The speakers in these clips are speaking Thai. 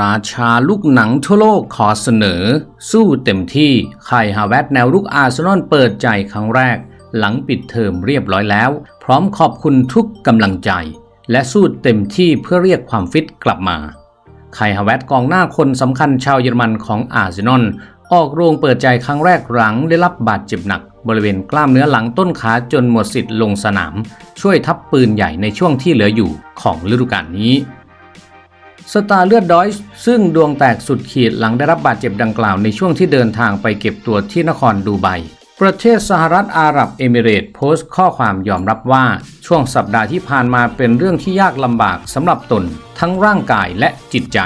ราชาลูกหนังทั่วโลกขอเสนอ สู้เต็มที่ไคฮาแวตแนวรุกอาร์เซนอลเปิดใจครั้งแรก หลังปิดเทอมเรียบร้อยแล้ว พร้อมขอบคุณทุกกำลังใจ และสู้เต็มที่เพื่อเรียกความฟิตกลับมาไคฮาแวตกองหน้าคนสำคัญชาวเยอรมันของอาร์เซนอลออกโรงเปิดใจครั้งแรกหลังได้รับบาดเจ็บหนัก บริเวณกล้ามเนื้อหลังต้นขาจนหมดสิทธิ์ลงสนาม ช่วยทับปืนใหญ่ในช่วงที่เหลืออยู่ของฤดูกาลนี้ สตาร์เลือดดอยส์ซึ่งดวงแตกสุดขีดหลังได้รับบาดเจ็บดังกล่าวในช่วงที่เดินทางไปเก็บตัวที่นครดูไบ ประเทศสหรัฐอาหรับเอมิเรตส์โพสต์ข้อความยอมรับว่า ช่วงสัปดาห์ที่ผ่านมาเป็นเรื่องที่ยากลำบากสำหรับตน ทั้งร่างกายและจิตใจ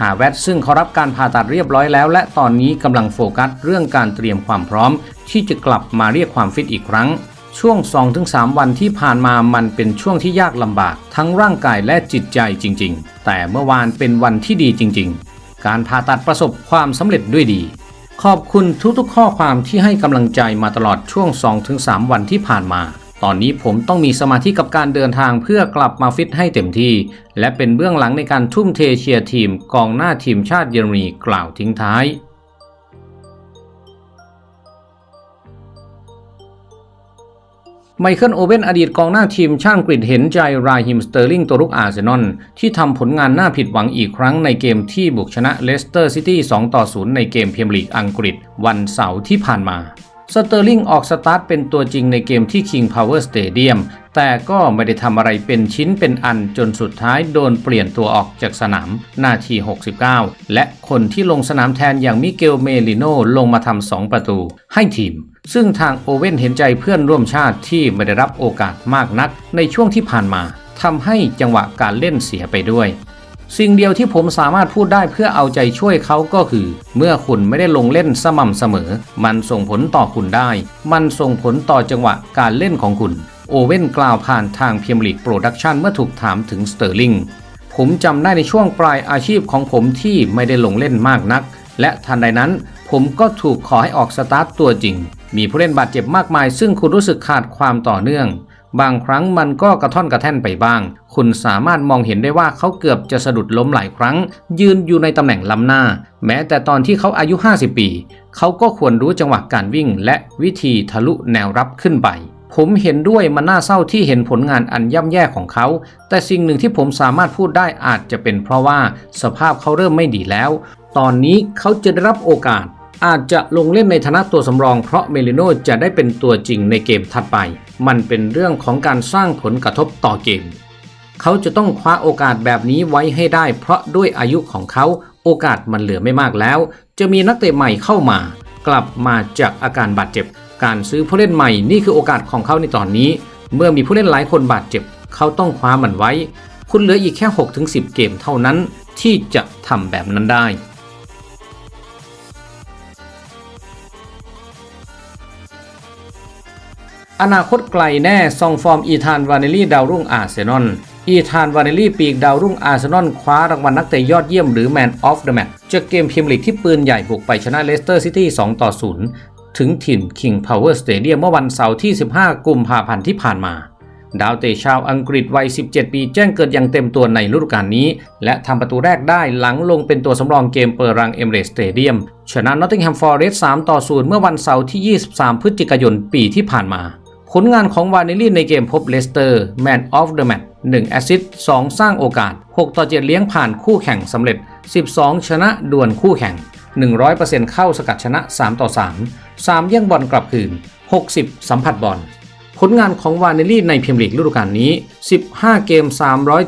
หาแวตซึ่งเขารับการผ่าตัดเรียบร้อยแล้ว และตอนนี้กำลังโฟกัสเรื่องการเตรียมความพร้อม ที่จะกลับมาเรียกความฟิตอีกครั้ง ช่วง 2-3 วันที่ผ่านมามันเป็นช่วงที่ยากลำบาก ทั้งร่างกายและจิตใจจริง ๆ แต่เมื่อวานเป็นวันที่ดีจริง ๆ การผ่าตัดประสบความสำเร็จด้วยดี ขอบคุณทุกๆ ข้อความที่ให้กำลังใจมาตลอดช่วง 2-3 วันที่ผ่านมา ตอนนี้ผมต้องมีสมาธิกับการเดินทางเพื่อกลับมาฟิตให้เต็มที่ และเป็นเบื้องหลังในการทุ่มเทเชียร์ทีมกองหน้าทีมชาติเยอรมนีกล่าวทิ้งท้าย ไมเคิลโอเว่นอดีตกองหน้าทีมชาติอังกฤษเห็นใจราฮิมสเตอร์ลิงตัวรุกอาร์เซนอลที่ทำผลงานน่าผิดหวังอีกครั้งในเกมที่บุกชนะเลสเตอร์ซิตี้2ต่อ0ในเกมเมียร์ลีกอังกฤษวันเสาร์ที่ผ่านมา สเตอร์ลิงออกสตาร์ทเป็นตัวจริงในเกมที่ King Power Stadium แต่ก็ไม่ได้ทำอะไรเป็นชิ้นเป็นอันจนสุดท้ายโดนเปลี่ยนตัวออกจากสนามนาที 69 และคนที่ลงสนามแทนอย่างมิเกลเมลิโนลงมาทำ2ประตูให้ทีม ซึ่งทางโอเว่นเห็นใจเพื่อนร่วมชาติที่ไม่ได้รับโอกาสมากนักในช่วงที่ผ่านมาทำให้จังหวะการเล่นเสียไปด้วย สิ่งเดียวที่ผมสามารถพูดได้เพื่อเอาใจช่วยเขาก็คือ เมื่อคุณไม่ได้ลงเล่นสม่ำเสมอ มันส่งผลต่อคุณได้ มันส่งผลต่อจังหวะการเล่นของคุณ โอเว่นกล่าวผ่านทางเพียมลีกโปรดักชันเมื่อถูกถามถึงสเตอร์ลิงผมจำได้ในช่วงปลายอาชีพของผมที่ไม่ได้ลงเล่นมากนัก และทันใดนั้น ผมก็ถูกขอให้ออกสตาร์ตตัวจริง มีผู้เล่นบาดเจ็บมากมาย ซึ่งคุณรู้สึกขาดความต่อเนื่อง บางครั้งมันก็กระท่อนกระแท่นไปบ้าง คุณสามารถมองเห็นได้ว่าเขาเกือบจะสะดุดล้มหลายครั้ง ยืนอยู่ในตำแหน่งล้ำหน้า แม้แต่ตอนที่เขาอายุ 50 ปี เขาก็ควรรู้จังหวะการวิ่ง และวิธีทะลุแนวรับขึ้นไปผมเห็นด้วยมันน่าเศร้าที่เห็นผลงานอันย่ำแย่ของเขา แต่สิ่งหนึ่งที่ผมสามารถพูดได้อาจจะเป็นเพราะว่าสภาพเขาเริ่มไม่ดีแล้ว ตอนนี้เขาจะได้รับโอกาส อาจจะลงเล่นในฐานะตัวสำรองเพราะเมลิโนจะได้เป็นตัวจริงในเกมถัดไป มันเป็นเรื่องของการสร้างผลกระทบต่อเกม เขาจะต้องคว้าโอกาสแบบนี้ไว้ให้ได้ เพราะด้วยอายุของเขาโอกาสมันเหลือไม่มากแล้ว จะมีนักเตะใหม่เข้ามา กลับมาจากอาการบาดเจ็บ การซื้อผู้เล่นใหม่นี่คือโอกาสของเขาในตอนนี้ เมื่อมีผู้เล่นหลายคนบาดเจ็บ เขาต้องคว้ามันไว้ คุณเหลืออีกแค่ 6-10 เกมเท่านั้น ที่จะทำแบบนั้นได้ อนาคตไกลแน่ซองฟอร์มอีธานวาเนลี่ดาวรุ่งอาร์เซนอลอีธานวาเนลี่ปีกดาวรุ่งอาร์เซนอลคว้ารางวัลนักเตะยอดเยี่ยมหรือ Man of the Match จากเกมพรีเมีร์ลีกที่ปืนใหญ่บุกไปชนะเลสเตอร์ซิตี้ 2 ต่อ 0 ถึงถิ่น King Power Stadium เมื่อวันเสาร์ที่ 15 กุมภาพันธ์ที่ผ่านมา ดาวเตะชาวอังกฤษวัย 17 ปีแจ้งเกิดอย่างเต็มตัวในฤดูกาลนี้ และทำประตูแรกได้หลังลงเป็นตัวสำรองเกมเปิดรังเอมเรสสเตเดียมชนะนอตติงแฮมฟอร์เรสต์3ต่อ 0 เมื่อวันเสาร์ที่ 23 พฤศจิกายนปีที่ผ่านมา ผลงานของวานิลี่ในเกมพบเลสเตอร์แมนออฟเดอะแมตช์1แอสซิสต์2สร้างโอกาส 6 ต่อ 7 เลี้ยงผ่านคู่แข่งสำเร็จ 12 ชนะด่วลคู่แข่ง 100%เข้าสกัดชนะ 3 ต่อ 3 3 แย่งบอลกลับคืน 60 สัมผัสบอล ผลงานของวานิลี่ในพรีเมียร์ลีกฤดูกาลนี้ 15 เกม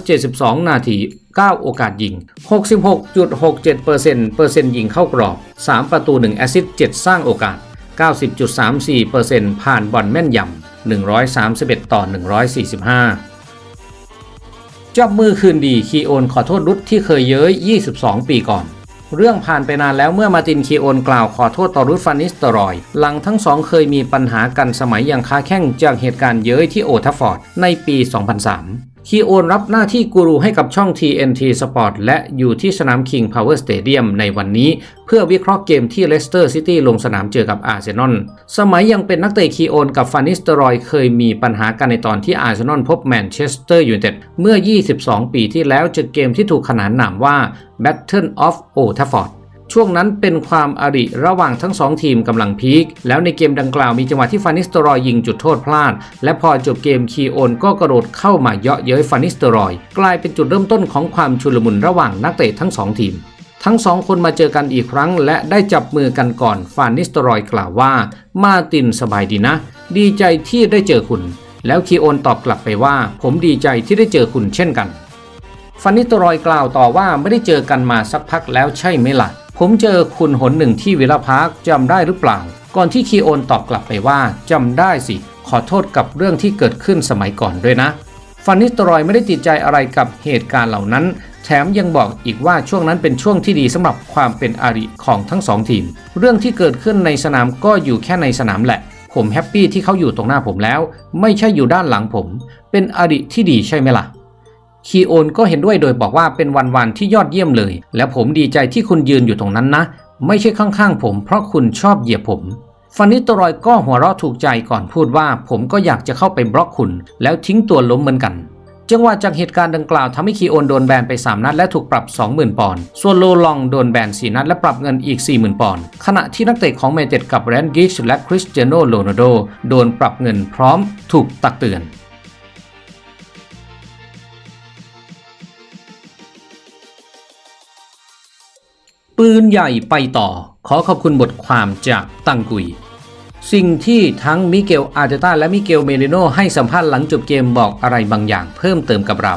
372 นาที 9 โอกาสยิง 66.67%เปอร์เซ็นต์ยิงเข้ากรอบ 3 ประตู 1 แอสซิสต์7สร้างโอกาส 90.34%ผ่านบอลแม่นยำ 131 ต่อ 145 จับมือคืนดีคีโอนขอโทษรุดที่เคยเย้ย 22 ปีก่อน เรื่องผ่านไปนานแล้วเมื่อมาตินคีโอนกล่าวขอโทษต่อรุดฟานิสตรอย หลังทั้งสองเคยมีปัญหากันสมัยยังค้าแข่งจากเหตุการณ์เย้ยที่โอทัฟฟอร์ดในปี 2003 คีโอนรับหน้าที่กูรูให้กับช่อง TNT Sport และอยู่ที่สนาม King Power Stadium ในวันนี้ เพื่อวิเคราะห์เกมที่เลสเตอร์ซิตี้ลงสนามเจอกับอาร์เซนอล สมัยยังเป็นนักเตะคีโอนกับฟานิสเตรอยเคยมีปัญหากันในตอนที่อาร์เซนอลพบแมนเชสเตอร์ยูไนเต็ดเมื่อ 22 ปีที่แล้วเจอเกมที่ถูกขนานนามว่า Battle of Old Trafford ช่วงนั้นเป็นความอาริระหว่างทั้งสองทีมกำลังพีคแล้วในเกมดังกล่าวมีจังหวะที่ฟานิสตรอยยิงจุดโทษพลาด และพอจบเกมคีโอนก็กระโดดเข้ามาเยาะเย้ยฟานิสตรอย กลายเป็นจุดเริ่มต้นของความชุลมุนระหว่างนักเตะทั้งสองทีม ทั้งสองคนมาเจอกันอีกครั้ง และได้จับมือกันก่อนฟานิสตรอยกล่าวว่า มาตินสบายดีนะ ดีใจที่ได้เจอคุณ แล้วคีโอนตอบกลับไปว่า ผมดีใจที่ได้เจอคุณเช่นกันฟานิสตรอยกล่าวต่อว่าไม่ได้เจอกันมาสักพักแล้วใช่ไหมล่ะ ผมเจอคุณหนหนึ่งที่วิลาพาร์คจำได้หรือเปล่า ก่อนที่คีโอนตอบกลับไปว่าจำได้สิ ขอโทษกับเรื่องที่เกิดขึ้นสมัยก่อนด้วยนะฟานิสตรอยไม่ได้ติดใจอะไรกับเหตุการณ์เหล่านั้น แถมยังบอกอีกว่าช่วงนั้นเป็นช่วงที่ดีสำหรับความเป็นอาริของทั้งสองทีม เรื่องที่เกิดขึ้นในสนามก็อยู่แค่ในสนามแหละ ผมแฮปปี้ที่เขาอยู่ตรงหน้าผมแล้ว ไม่ใช่อยู่ด้านหลังผม เป็นอาริที่ดีใช่ไหมล่ะ คีโอนก็เห็นด้วยโดยบอกว่าเป็นวันๆที่ยอดเยี่ยมเลย และผมดีใจที่คุณยืนอยู่ตรงนั้นนะ ไม่ใช่ข้างๆ ผมเพราะคุณชอบเหยียบผมฟานิตรอยก็หัวเราะถูกใจก่อนพูดว่า ผมก็อยากจะเข้าไปบล็อกคุณ แล้วทิ้งตัวล้มเหมือนกันจังหวะจากเหตุการณ์ดังกล่าวทำให้คีโอนโดนแบนไป 3 นัดและถูกปรับ 20,000 ปอนด์ ส่วนโลลองโดนแบน 4 นัดและปรับเงินอีก 40,000 ปอนด์ ขณะที่นักเตะของเมเต็ดกับแรนกิชและคริสเตียโนโรนัลโดโดนปรับเงินพร้อมถูกตักเตือน ปืนใหญ่ไปต่อ ขอขอบคุณบทความจากตังกุย สิ่งที่ทั้งมิเกลอาร์เตต้าและมิเกลเมลิโนให้สัมภาษณ์หลังจบเกมบอกอะไรบางอย่างเพิ่มเติมกับเรา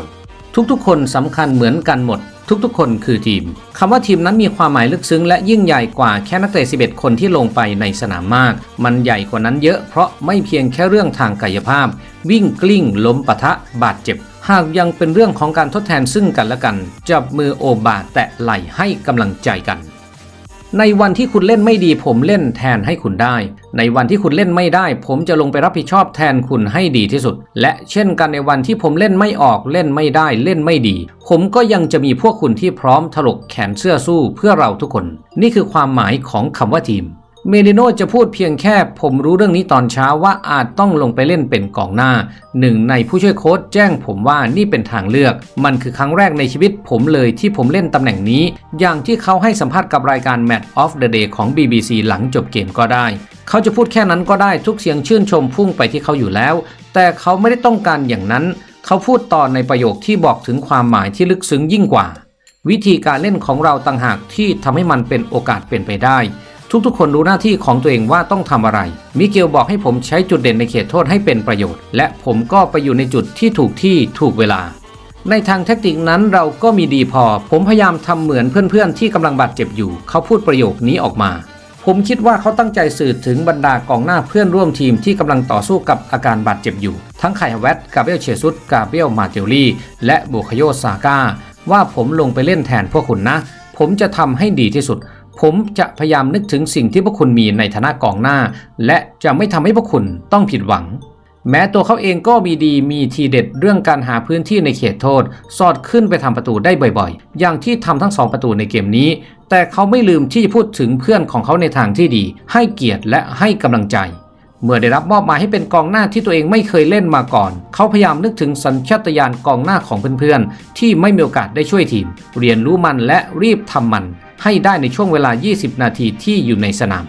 ทุกๆ คนสำคัญเหมือนกันหมด ทุกๆ คนคือทีมคำว่าทีมนั้นมีความหมายลึกซึ้งและยิ่งใหญ่กว่าแค่นักเตะ 11 คนที่ลงไปในสนามมาก มันใหญ่กว่านั้นเยอะเพราะไม่เพียงแค่เรื่องทางกายภาพ วิ่งกลิ้งล้มปะทะบาดเจ็บ หากยังเป็นเรื่องของการทดแทนซึ่งกันและกัน จับมือโอบาแตะไหล่ให้กำลังใจกันในวันที่คุณเล่นไม่ดีผมเล่นแทนให้คุณได้ ในวันที่คุณเล่นไม่ได้ ผมจะลงไปรับผิดชอบแทนคุณให้ดีที่สุด และเช่นกันในวันที่ผมเล่นไม่ออกเล่นไม่ได้เล่นไม่ดี ผมก็ยังจะมีพวกคุณที่พร้อมถลกแขนเสื้อสู้เพื่อเราทุกคน นี่คือความหมายของคำว่าทีม เมลิโนจะพูดเพียงแค่ผมรู้เรื่องนี้ตอนเช้าว่าอาจต้องลงไปเล่นเป็นกองหน้า หนึ่งในผู้ช่วยโค้ชแจ้งผมว่านี่เป็นทางเลือก มันคือครั้งแรกในชีวิตผมเลยที่ผมเล่นตำแหน่งนี้ อย่างที่เขาให้สัมภาษณ์กับรายการ Match of the Day ของ BBC หลังจบเกมก็ได้ เขาจะพูดแค่นั้นก็ได้ทุกเสียงชื่นชมพุ่งไปที่เขาอยู่แล้ว แต่เขาไม่ได้ต้องการอย่างนั้น เขาพูดต่อในประโยคที่บอกถึงความหมายที่ลึกซึ้งยิ่งกว่า วิธีการเล่นของเราต่างหากที่ทำให้มันเป็นโอกาสเป็นไปได้ ทุกๆ คนรู้หน้าที่ของตัวเองว่าต้องทำอะไร มิเกลบอกให้ผมใช้จุดเด่นในเขตโทษให้เป็นประโยชน์ และผมก็ไปอยู่ในจุดที่ถูกที่ถูกเวลา ในทางแทคติกนั้นเราก็มีดีพอ ผมพยายามทำเหมือนเพื่อนๆ ที่กำลังบาดเจ็บอยู่ เขาพูดประโยคนี้ออกมา ผมคิดว่าเขาตั้งใจสื่อถึงบรรดากองหน้าเพื่อนร่วมทีมที่กำลังต่อสู้กับอาการบาดเจ็บอยู่ ทั้งไคฮาเวตกาเบรียลเชซุสกาเบรียลมาเตลลี่ และโบคโยซาก้าว่าผมลงไปเล่นแทนพวกคุณนะ ผมจะทำให้ดีที่สุด ผมจะพยายามนึกถึงสิ่งที่พวกคุณมีในฐานะกองหน้า และจะไม่ทำให้พวกคุณต้องผิดหวัง แม้ตัวเขาเองก็มีดีมีทีเด็ดเรื่องการหาพื้นที่ในเขตโทษ สอดขึ้นไปทำประตูได้บ่อยๆ อย่างที่ทำทั้งสองประตูในเกมนี้ แต่เขาไม่ลืมที่จะพูดถึงเพื่อนของเขาในทางที่ดี ให้เกียรติและให้กำลังใจเมื่อได้รับมอบหมายให้เป็นกองหน้าที่ตัวเองไม่เคยเล่นมาก่อน เขาพยายามนึกถึงสัญชาตญาณกองหน้าของเพื่อนๆ ที่ไม่มีโอกาสได้ช่วยทีม เรียนรู้มันและรีบทำมัน ให้ได้ในช่วงเวลา 20 นาทีที่อยู่ในสนาม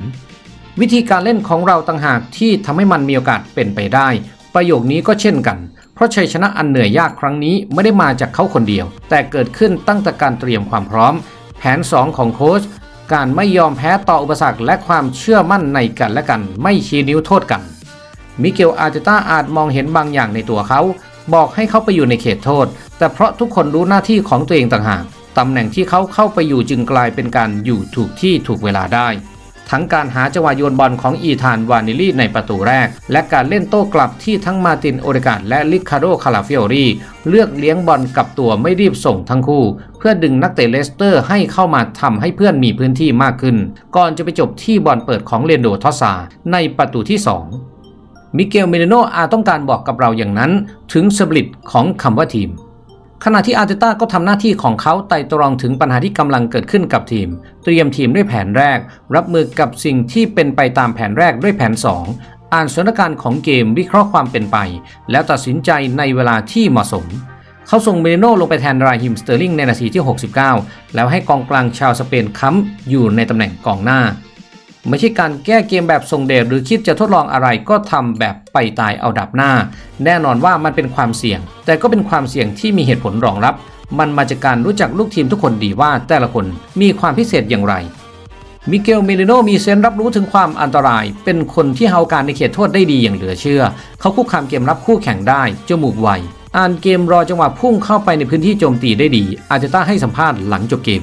วิธีการเล่นของเราต่างหากที่ทำให้มันมีโอกาสเป็นไปได้ ประโยคนี้ก็เช่นกัน เพราะชัยชนะอันเหนื่อยยากครั้งนี้ไม่ได้มาจากเขาคนเดียว แต่เกิดขึ้นตั้งแต่การเตรียมความพร้อม แผน 2 ของโค้ชการไม่ยอมแพ้ต่ออุปสรรคและความเชื่อมั่นในกันและกันไม่ชี้นิ้วโทษกัน มิเกลอาร์เตต้าอาจมองเห็นบางอย่างในตัวเขา บอกให้เขาไปอยู่ในเขตโทษ แต่เพราะทุกคนรู้หน้าที่ของตัวเองต่างหาก ตำแหน่งที่เขาเข้าไปอยู่จึงกลายเป็นการอยู่ถูกที่ถูกเวลาได้ ทั้งการหาจังหวะโยนบอลของอีธานวานิลลี่ในประตูแรก และการเล่นโต้กลับที่ทั้งมาตินโอเดกาและลิคาโดคาราฟิโอรีเลือกเลี้ยงบอลกับตัวไม่รีบส่งทั้งคู่ เพื่อดึงนักเตะเลสเตอร์ให้เข้ามาทำให้เพื่อนมีพื้นที่มากขึ้น ก่อนจะไปจบที่บอลเปิดของเลนโดทอสซาในประตูที่ 2 มิเกลเมเลโนอาจต้องการบอกกับเราอย่างนั้น ถึงสปริตของคำว่าทีม ขณะที่อาร์เตต้าก็ทำหน้าที่ของเขาไต่ตรองถึงปัญหาที่กำลังเกิดขึ้นกับทีม เตรียมทีมด้วยแผนแรก รับมือกับสิ่งที่เป็นไปตามแผนแรกด้วยแผน 2 อ่านสถานการณ์ของเกมวิเคราะห์ความเป็นไป แล้วตัดสินใจในเวลาที่เหมาะสม เขาส่งเมริโนลงไปแทนราฮิมสเตอร์ลิงในนาทีที่ 69 แล้วให้กองกลางชาวสเปนค้ำอยู่ในตำแหน่งกองหน้า ไม่ใช่การแก้เกมแบบทรงเดชหรือคิดจะทดลองอะไรก็ทำแบบไปตายเอาดับหน้า แน่นอนว่ามันเป็นความเสี่ยง แต่ก็เป็นความเสี่ยงที่มีเหตุผลรองรับ มันมาจากการรู้จักลูกทีมทุกคนดีว่าแต่ละคนมีความพิเศษอย่างไร มิเกลเมลิโนมีเซนรับรู้ถึงความอันตราย เป็นคนที่เฮาการในเขตโทษได้ดีอย่างเหลือเชื่อ เขาคุกคามเกมรับคู่แข่งได้จมูกไวอ่านเกมรอจังหวะพุ่งเข้าไปในพื้นที่โจมตีได้ดี อาจจะต้าให้สัมภาษณ์หลังจบเกม